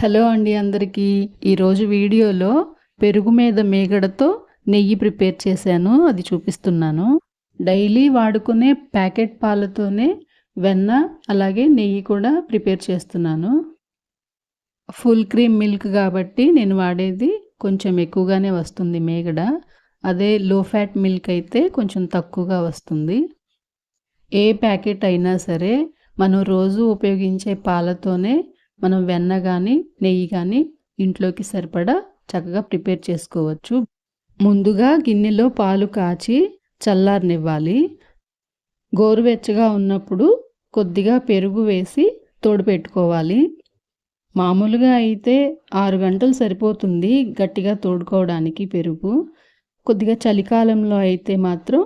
Hello అండి అందరికీ. ఈరోజు వీడియోలో పెరుగు మీద మేగడతో నెయ్యి ప్రిపేర్ చేశాను. అది చూపిస్తున్నాను. డైలీ వాడుకునే ప్యాకెట్ పాలతోనే వెన్న అలాగే నెయ్యి కూడా ప్రిపేర్ చేస్తున్నాను. ఫుల్ క్రీమ్ మిల్క్ కాబట్టి నేను వాడేది కొంచెం ఎక్కువగానే వస్తుంది మేగడ. అదే లో ఫ్యాట్ మిల్క్ అయితే కొంచెం తక్కువగా వస్తుంది. ఏ ప్యాకెట్ అయినా సరే మనం రోజు ఉపయోగించే పాలతోనే మనం వెన్న కానీ నెయ్యి కానీ ఇంట్లోకి సరిపడా చక్కగా ప్రిపేర్ చేసుకోవచ్చు. ముందుగా గిన్నెలో పాలు కాచి చల్లారనివ్వాలి. గోరువెచ్చగా ఉన్నప్పుడు కొద్దిగా పెరుగు వేసి తోడుపెట్టుకోవాలి. మామూలుగా అయితే ఆరు గంటలు సరిపోతుంది గట్టిగా తోడుకోవడానికి పెరుగు. కొద్దిగా చలికాలంలో అయితే మాత్రం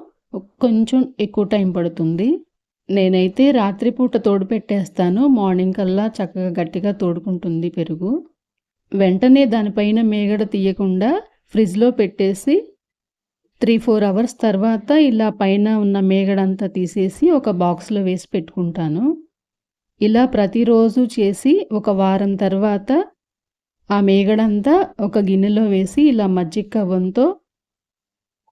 కొంచెం ఎక్కువ టైం పడుతుంది. నేనైతే రాత్రిపూట తోడు పెట్టేస్తాను మార్నింగ్ కల్లా చక్కగా గట్టిగా తోడుకుంటుంది పెరుగు. వెంటనే దానిపైన మేగడ తీయకుండా ఫ్రిడ్జ్లో పెట్టేసి త్రీ ఫోర్ అవర్స్ తర్వాత ఇలా పైన ఉన్న మేగడంతా తీసేసి ఒక బాక్స్లో వేసి పెట్టుకుంటాను. ఇలా ప్రతిరోజు చేసి ఒక వారం తర్వాత ఆ మేగడంతా ఒక గిన్నెలో వేసి ఇలా మజ్జిగ కవ్వంతో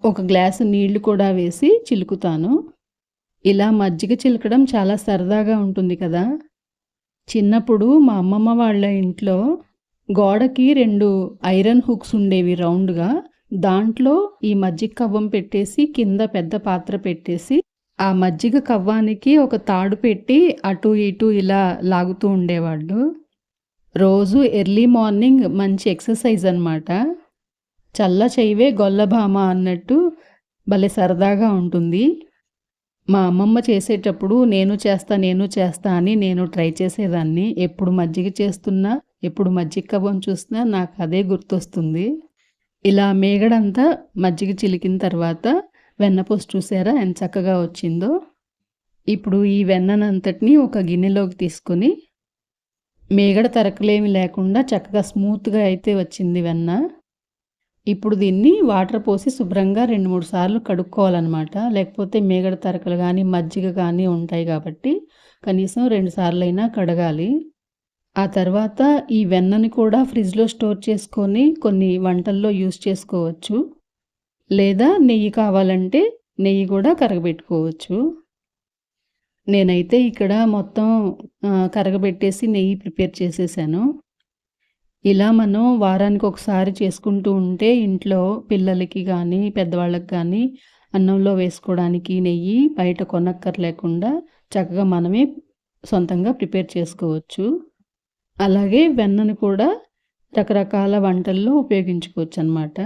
ఒక గ్లాసు నీళ్ళు కూడా వేసి చిలుకుతాను. ఇలా మజ్జిగ చిలకడం చాలా సరదాగా ఉంటుంది కదా. చిన్నప్పుడు మా అమ్మమ్మ వాళ్ళ ఇంట్లో గోడకి రెండు ఐరన్ హుక్స్ ఉండేవి రౌండ్గా. దాంట్లో ఈ మజ్జిగ కవ్వం పెట్టేసి కింద పెద్ద పాత్ర పెట్టేసి ఆ మజ్జిగ కవ్వానికి ఒక తాడు పెట్టి అటు ఇటు ఇలా లాగుతూ ఉండేవాళ్ళు. రోజు ఎర్లీ మార్నింగ్ మంచి ఎక్సర్సైజ్ అనమాట చల్ల చెయ్యవే గొల్లభామ అన్నట్టు భలే సరదాగా ఉంటుంది. మా అమ్మమ్మ చేసేటప్పుడు నేను చేస్తా నేను చేస్తా అని నేను ట్రై చేసేదాన్ని. ఎప్పుడు మజ్జిగ చేస్తున్నా ఎప్పుడు మజ్జిగ కవ్వం చూసినా నాకు అదే గుర్తొస్తుంది. ఇలా మేగడంతా మజ్జిగ చిలికిన తర్వాత వెన్నపూస చూసారా ఎంత చక్కగా వచ్చిందో? ఇప్పుడు ఈ వెన్ననంతటిని ఒక గిన్నెలోకి తీసుకొని మేగడ తరకలేమి లేకుండా చక్కగా స్మూత్గా అయితే వచ్చింది వెన్న. ఇప్పుడు దీన్ని వాటర్ పోసి శుభ్రంగా రెండు మూడు సార్లు కడుక్కోవాలన్నమాట. లేకపోతే మేగడ తరకలు కానీ మజ్జిగ కానీ ఉంటాయి కాబట్టి కనీసం రెండు సార్లు అయినా కడగాలి. ఆ తర్వాత ఈ వెన్నని కూడా ఫ్రిడ్జ్లో స్టోర్ చేసుకొని కొన్ని వంటల్లో యూస్ చేసుకోవచ్చు. లేదా నెయ్యి కావాలంటే నెయ్యి కూడా కరగబెట్టుకోవచ్చు. నేనైతే ఇక్కడ మొత్తం కరగబెట్టేసి నెయ్యి ప్రిపేర్ చేసేసాను. ఇలా మనం వారానికి ఒకసారి చేసుకుంటూ ఉంటే ఇంట్లో పిల్లలకి కానీ పెద్దవాళ్ళకి కానీ అన్నంలో వేసుకోవడానికి నెయ్యి బయట కొనక్కర్లేకుండా చక్కగా మనమే సొంతంగా ప్రిపేర్ చేసుకోవచ్చు. అలాగే వెన్నను కూడా రకరకాల వంటల్లో ఉపయోగించుకోవచ్చు అనమాట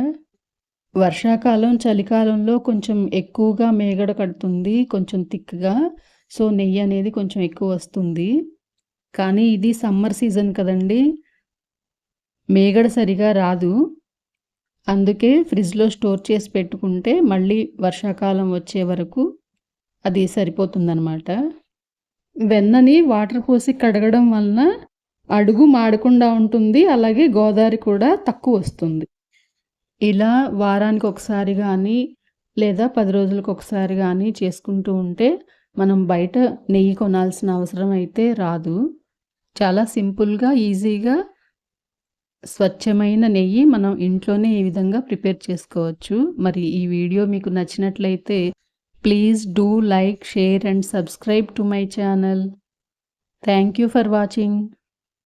వర్షాకాలం చలికాలంలో కొంచెం ఎక్కువగా మేగడ కడుతుంది కొంచెం థిక్గా సో నెయ్యి అనేది కొంచెం ఎక్కువ వస్తుంది. కానీ ఇది సమ్మర్ సీజన్ కదండి మేగడ సరిగా రాదు. అందుకే ఫ్రిడ్జ్లో స్టోర్ చేసి పెట్టుకుంటే మళ్ళీ వర్షాకాలం వచ్చే వరకు అది సరిపోతుందన్నమాట. వెన్నని వాటర్ పోసి కడగడం వలన అడుగు మాడకుండా ఉంటుంది అలాగే గోదావరి కూడా తక్కువ వస్తుంది. ఇలా వారానికి ఒకసారి కానీ లేదా పది రోజులకు ఒకసారి కానీ చేసుకుంటూ ఉంటే మనం బయట నెయ్యి కొనాల్సిన అవసరం అయితే రాదు. చాలా సింపుల్గా ఈజీగా స్వచ్ఛమైన నెయ్యి మనం ఇంట్లోనే ఈ విధంగా ప్రిపేర్ చేసుకోవచ్చు. మరి ఈ వీడియో మీకు నచ్చినట్లయితే please do like share and subscribe to my channel. Thank you for watching.